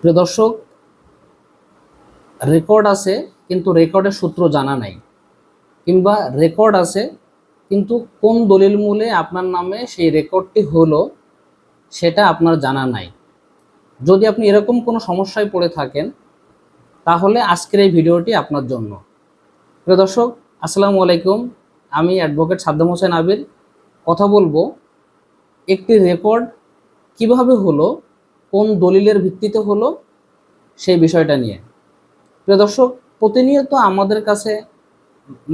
প্রিয় দর্শক রেকর্ড আছে, কিন্তু রেকর্ডের সূত্র জানা নাই। কিংবা রেকর্ড আছে, কিন্তু কোন দলিল মূলে আপনার নামে সেই রেকর্ডটি হলো, সেটা আপনার জানা নাই। যদি আপনি এরকম কোনো সমস্যায় পড়ে থাকেন, তাহলে আজকের এই ভিডিওটি আপনার জন্য। প্রিয় দর্শক, আসসালামু আলাইকুম। আমি অ্যাডভোকেট সাদ্দাম হোসেন আবির। কথা বলব, একটি রেকর্ড কীভাবে হলো কোন দলিলের ভিত্তিতে হলো সেই বিষয়টা নিয়ে। প্রিয় দর্শক, প্রতিনিয়ত আমাদের কাছে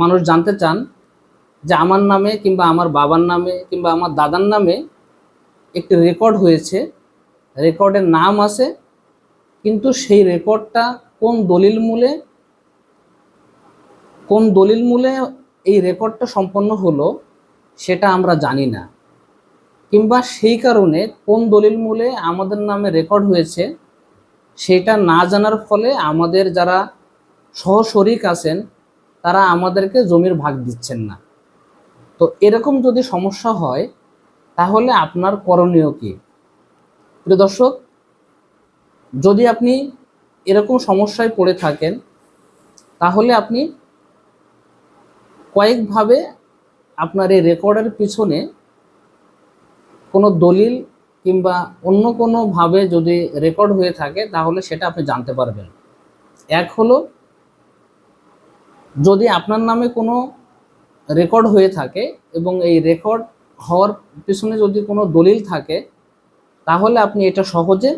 মানুষ জানতে চান যে আমার নামে কিংবা আমার বাবার নামে কিংবা আমার দাদার নামে একটি রেকর্ড হয়েছে। রেকর্ডের নাম আছে, কিন্তু সেই রেকর্ডটা কোন দলিল মূলে, কোন দলিল মূলে এই রেকর্ডটা সম্পন্ন হলো সেটা আমরা জানি না। কিংবা সেই কারণে কোন দলিল মূলে আমাদের নামে রেকর্ড হয়েছে, সেটা না জানার ফলে আমাদের যারা সহশরিক আছেন, তারা আমাদেরকে জমির ভাগ দিচ্ছেন না। তো এরকম যদি সমস্যা হয়, তাহলে আপনার করণীয় কি? প্রিয় দর্শক, যদি আপনি এরকম সমস্যায় পড়ে থাকেন, তাহলে আপনি কয়েকভাবে আপনার এই রেকর্ডের পিছনে কোনো দলিল কিংবা অন্য কোনোভাবে যদি রেকর্ড হয়ে থাকে, তাহলে সেটা আপনি জানতে পারবেন। এক হলো, যদি আপনার নামে কোনো রেকর্ড হয়ে থাকে এবং এই রেকর্ড হওয়ার পিছনে যদি কোনো দলিল থাকে, তাহলে আপনি এটা সহজে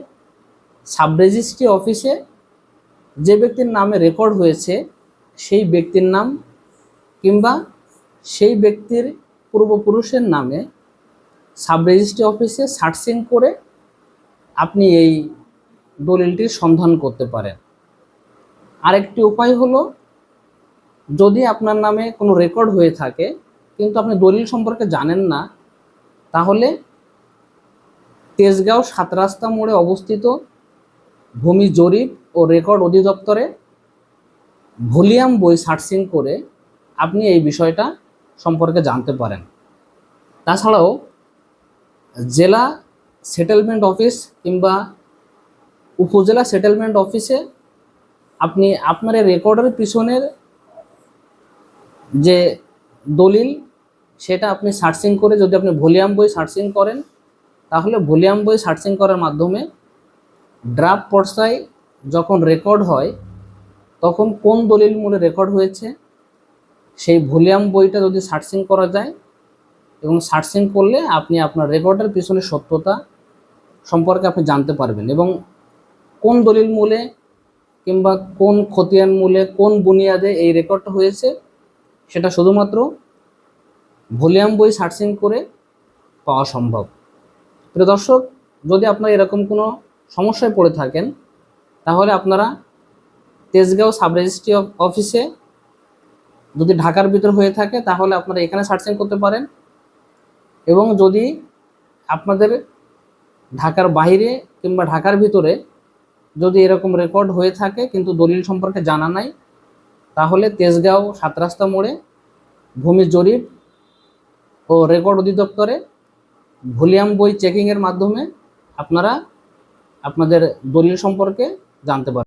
সাব রেজিস্ট্রি অফিসে যে ব্যক্তির নামে রেকর্ড হয়েছে, সেই ব্যক্তির নাম কিংবা সেই ব্যক্তির পূর্বপুরুষের নামে সাব রেজিস্ট্রি অফিসে সার্চিং করে আপনি এই দলিলটির সন্ধান করতে পারেন। আরেকটি উপায় হলো, যদি আপনার নামে কোনো রেকর্ড হয়ে থাকে, কিন্তু আপনি দলিল সম্পর্কে জানেন না, তাহলে তেজগাঁও সাত রাস্তা মোড়ে অবস্থিত ভূমি জরিপ ও রেকর্ড অধিদপ্তরে ভলিউম বই সার্চিং করে আপনি এই বিষয়টা সম্পর্কে জানতে পারেন। তাছাড়াও জেলা সেটেলমেন্ট অফিস কিংবা উপজেলা সেটেলমেন্ট অফিসে আপনি আপনার রেকর্ডের পিছনের যে দলিল, সেটা আপনি সার্চিং করে যদি আপনি ভলিউম বই সার্চিং করেন, তাহলে ভলিউম বই সার্চিং করার মাধ্যমে ড্রাফট পর্সায় যখন রেকর্ড হয়, তখন কোন দলিল মূলে রেকর্ড হয়েছে, সেই ভলিউম বইটা যদি সার্চিং করা যায় এবং সার্চিং করলে আপনি আপনার রেকর্ডের পিছনে সত্যতা সম্পর্কে আপনি জানতে পারবেন এবং কোন দলিল মূলে কিংবা কোন খতিয়ান মূলে কোন বুনিয়াদে এই রেকর্ডটা হয়েছে সেটা শুধুমাত্র ভলিউম বই সার্চিং করে পাওয়া সম্ভব। প্রিয় দর্শক, যদি আপনারা এরকম কোনো সমস্যায় পড়ে থাকেন, তাহলে আপনারা তেজগাঁও সাব রেজিস্ট্রি অফিসে যদি ঢাকার ভিতর হয়ে থাকে, তাহলে আপনারা এখানে সার্চিং করতে পারেন। এবং যদি আপনাদের ঢাকার বাইরে কিংবা ঢাকার ভিতরে যদি এরকম রেকর্ড হয়ে থাকে, কিন্তু দলিল সম্পর্কে জানা নাই, তাহলে তেজগাঁও সাত রাস্তা মোড়ে ভূমি জরিপ ও রেকর্ড অধিদপ্তরে ভলিউম বই চেকিংয়ের মাধ্যমে আপনারা আপনাদের দলিল সম্পর্কে জানতে পারেন